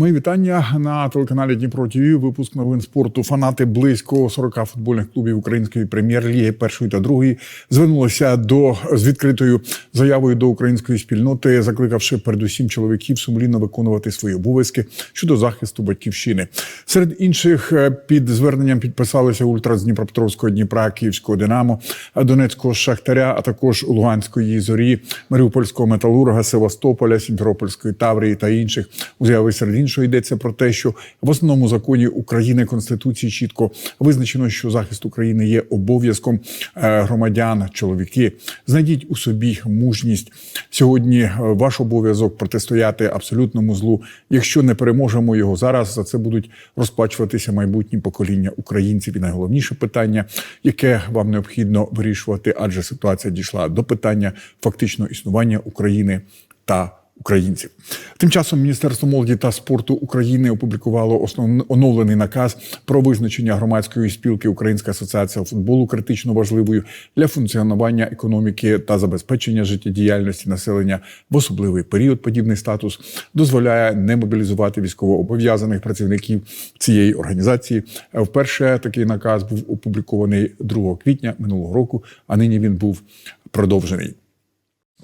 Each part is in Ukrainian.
Мої вітання на телеканалі Дніпро ТВ. Випуск новин спорту. Фанати близько 40 футбольних клубів української прем'єр-ліги першої та другої звернулися до з відкритою заявою до української спільноти, закликавши передусім чоловіків сумлінно виконувати свої обов'язки щодо захисту батьківщини. Серед інших е, під зверненням підписалися ультра з Дніпропетровського Дніпра, Київського Динамо, Донецького Шахтаря, а також Луганської зорі, Маріупольського металурга, Севастополя, Сімферопольської Таврії та інших. У заяві серед іншого йдеться про те, що в основному законі України Конституції чітко визначено, що захист України є обов'язком е, громадян, чоловіки. Знайдіть у собі мужність сьогодні. е, Ваш обов'язок протистояти абсолютному злу. Якщо не переможемо його зараз, за це будуть розплачуватися майбутні покоління українців. І найголовніше питання, яке вам необхідно вирішувати, адже ситуація дійшла до питання фактично існування України та українців. Тим часом Міністерство молоді та спорту України опублікувало основний оновлений наказ про визначення громадської спілки Українська асоціація футболу критично важливою для функціонування економіки та забезпечення життєдіяльності населення в особливий період. Подібний статус дозволяє не мобілізувати військовообов'язаних працівників цієї організації. Вперше такий наказ був опублікований 2 квітня минулого року, а нині він був продовжений.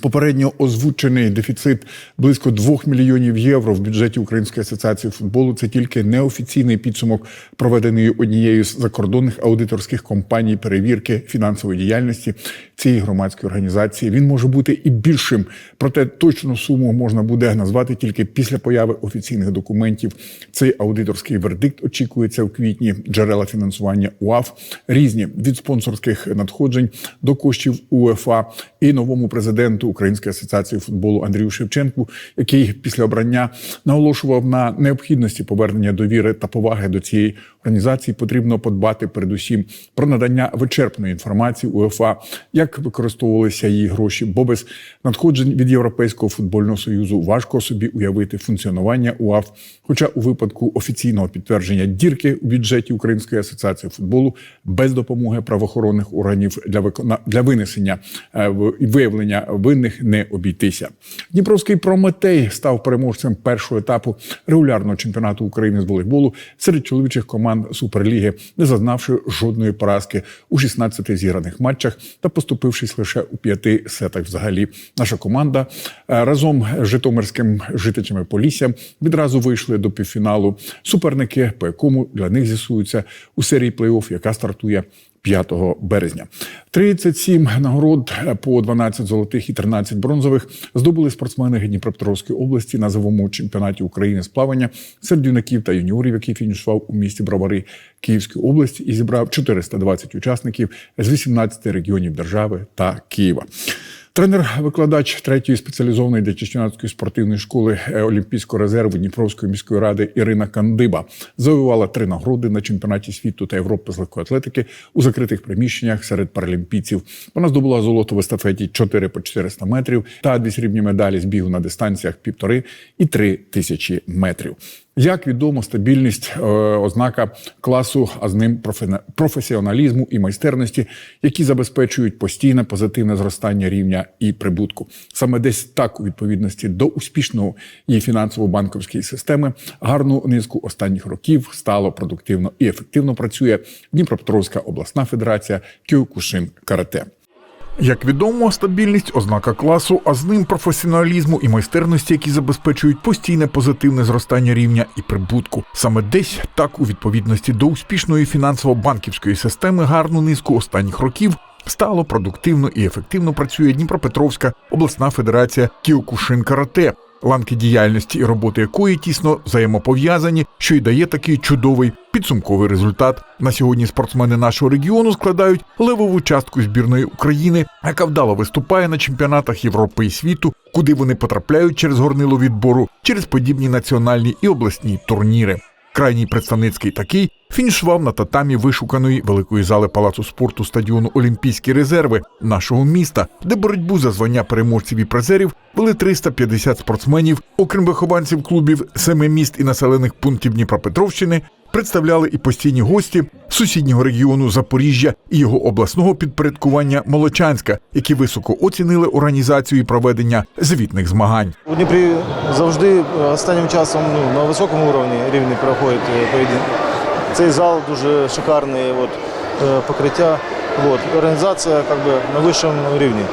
Попередньо озвучений дефіцит близько 2 мільйонів євро в бюджеті Української асоціації футболу. Це тільки неофіційний підсумок, проведений однією з закордонних аудиторських компаній перевірки фінансової діяльності цієї громадської організації. Він може бути і більшим, проте точну суму можна буде назвати тільки після появи офіційних документів. Цей аудиторський вердикт очікується в квітні. Джерела фінансування УАФ різні від спонсорських надходжень до коштів УЕФА і новому президенту Української асоціації футболу Андрію Шевченку, який після обрання наголошував на необхідності повернення довіри та поваги до цієї організації. Потрібно подбати передусім про надання вичерпної інформації УЕФА, як використовувалися її гроші, бо без надходжень від Європейського футбольного союзу важко собі уявити функціонування УАФ. Хоча у випадку офіційного підтвердження дірки у бюджеті Української асоціації футболу без допомоги правоохоронних органів для викона... для винесення е, виявлення винних не обійтися. Дніпровський Прометей став переможцем першого етапу регулярного чемпіонату України з волейболу серед чоловічих команд Суперліги, не зазнавши жодної поразки у 16 зіграних матчах та поступившись лише у п'яти сетах. Взагалі, наша команда е, разом з Житомирським житичами Полісся відразу вийшли до півфіналу. Суперники, по якому для них з'ясуються у серії плей-офф, яка стартує 5 березня. 37 нагород по 12 золотих і 13 бронзових здобули спортсмени Дніпропетровської області на зимовому чемпіонаті України з плавання серед юнаків та юніорів, який фінішував у місті Бровари Київської області і зібрав 420 учасників з 18 регіонів держави та Києва. Тренер-викладач третьої спеціалізованої дитячо-юнацької спортивної школи е, Олімпійського резерву Дніпровської міської ради Ірина Кандиба завоювала три нагороди на чемпіонаті світу та Європи з легкої атлетики у закритих приміщеннях серед паралімпійців. Вона здобула золото в естафеті 4 по 400 метрів та дві срібні медалі з бігу на дистанціях півтори і три тисячі метрів. Як відомо, стабільність е, ознака класу, а з ним профе- професіоналізму і майстерності, які забезпечують постійне позитивне зростання рівня і прибутку. Саме десь так, у відповідності до успішного її фінансово-банківської системи, гарну низку останніх років стало продуктивно і ефективно працює Дніпропетровська обласна федерація Кyokushin Карате. Як відомо, стабільність ознака класу, а з ним професіоналізму і майстерності, які забезпечують постійне позитивне зростання рівня і прибутку. Саме десь так, у відповідності до успішної фінансово-банківської системи, гарну низку останніх років. Стало продуктивно і ефективно працює Дніпропетровська обласна федерація Кіокушин Карате, ланки діяльності і роботи якої тісно взаємопов'язані, що й дає такий чудовий підсумковий результат. На сьогодні спортсмени нашого регіону складають левову частку збірної України, яка вдало виступає на чемпіонатах Європи і світу, куди вони потрапляють через горнило відбору, через подібні національні і обласні турніри. Крайній представницький такий фінішував на татамі вишуканої великої зали палацу спорту стадіону Олімпійські резерви нашого міста, де боротьбу за звання переможців і призерів вели 350 спортсменів, окрім вихованців клубів семи міст і населених пунктів Дніпропетровщини. Представляли і постійні гості сусіднього регіону Запоріжжя і його обласного підпорядкування Молочанська, які високо оцінили організацію і проведення звітних змагань. У Дніпрі завжди е, останнім часом ну, на високому рівні, рівні проходять е, поєдинки. Цей зал дуже шикарний, от, е, покриття, от, організація как би, на вищому рівні.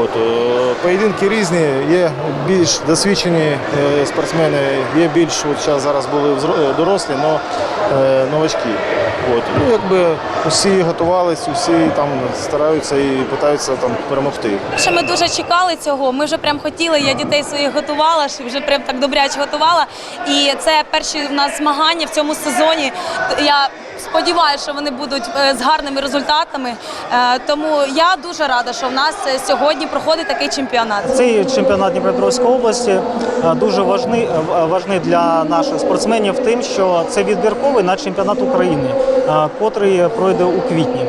От, е, поєдинки різні, є більш досвідчені е, спортсмени, є більш от, зараз, зараз були е, дорослі, але новачки. От. Ну, якби усі готувалися, усі там стараються і намагаються там перемогти. Що ми дуже чекали цього. Ми вже прям хотіли. Я дітей своїх готувала, вже прям так добряче готувала. І це перші в нас змагання в цьому сезоні. Я сподіваюся, що вони будуть е, з гарними результатами. Е, Тому я дуже рада, що в нас е, сьогодні проходить такий чемпіонат. Цей чемпіонат Дніпропетровської області дуже важний, важний для наших спортсменів тим, що це відбірковий на чемпіонат України, котрий пройде у квітні.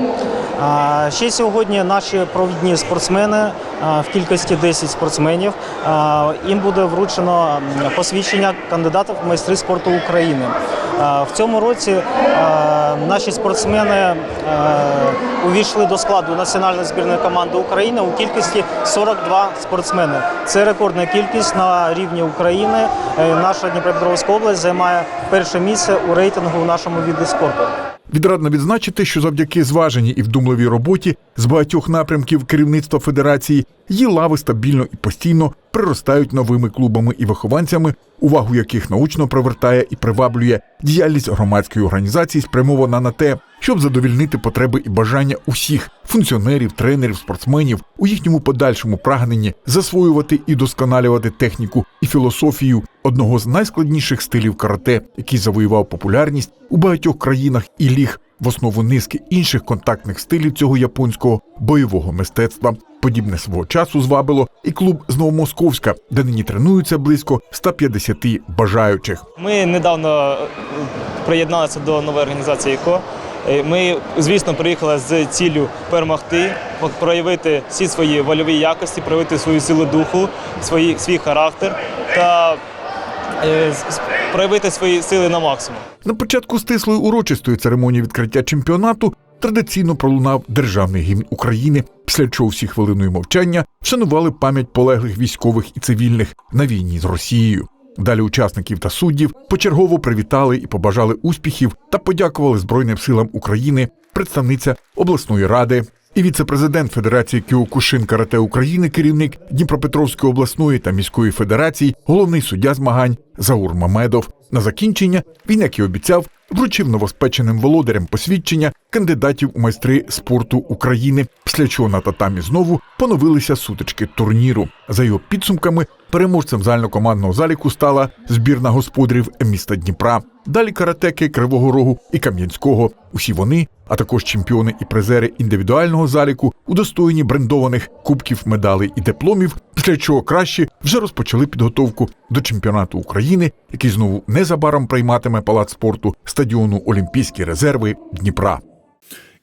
Ще сьогодні наші провідні спортсмени в кількості 10 спортсменів. Їм буде вручено посвідчення кандидатів в майстри спорту України. В цьому році наші спортсмени увійшли до складу національної збірної команди України у кількості 42 спортсмени. Це рекордна кількість на рівні України. Е, Наша Дніпропетровська область займає перше місце у рейтингу в нашому віді спорту. Відрадно відзначити, що завдяки зваженій і вдумливій роботі з багатьох напрямків керівництва федерації її лави стабільно і постійно приростають новими клубами і вихованцями, увагу яких научно привертає і приваблює діяльність громадської організації, спрямована на те, щоб задовільнити потреби і бажання усіх функціонерів, тренерів, спортсменів у їхньому подальшому прагненні засвоювати і досконалювати техніку і філософію одного з найскладніших стилів карате, який завоював популярність у багатьох країнах і ліг в основу низки інших контактних стилів цього японського бойового мистецтва. Подібне свого часу звабило і клуб з Новомосковська, де нині тренуються близько 150 бажаючих. Ми недавно е, приєдналися до нової організації ІКО. Е, Ми, звісно, приїхали з ціллю перемогти, проявити всі свої вольові якості, проявити свою силу духу, свої, свій характер та проявити свої сили на максимум. На початку стислої урочистої церемонії відкриття чемпіонату традиційно пролунав державний гімн України, після чого всі хвилиною мовчання вшанували пам'ять полеглих військових і цивільних на війні з Росією. Далі учасників та суддів почергово привітали і побажали успіхів та подякували Збройним силам України представниця обласної ради. І віце-президент Федерації Кіокушин Карате України, керівник Дніпропетровської обласної та міської федерації, головний суддя змагань Заур Мамедов. На закінчення він, як і обіцяв, вручив новоспеченим володарям посвідчення кандидатів у майстри спорту України, після чого на татамі знову поновилися сутички турніру. За його підсумками, переможцем загальнокомандного заліку стала збірна господарів міста Дніпра. Далі каратеки Кривого Рогу і Кам'янського. Усі вони, а також чемпіони і призери індивідуального заліку, удостоєні брендованих кубків, медалей і дипломів, після чого краще вже розпочали підготовку до чемпіонату України, який знову незабаром прийматиме палац спорту стадіону Олімпійські резерви Дніпра.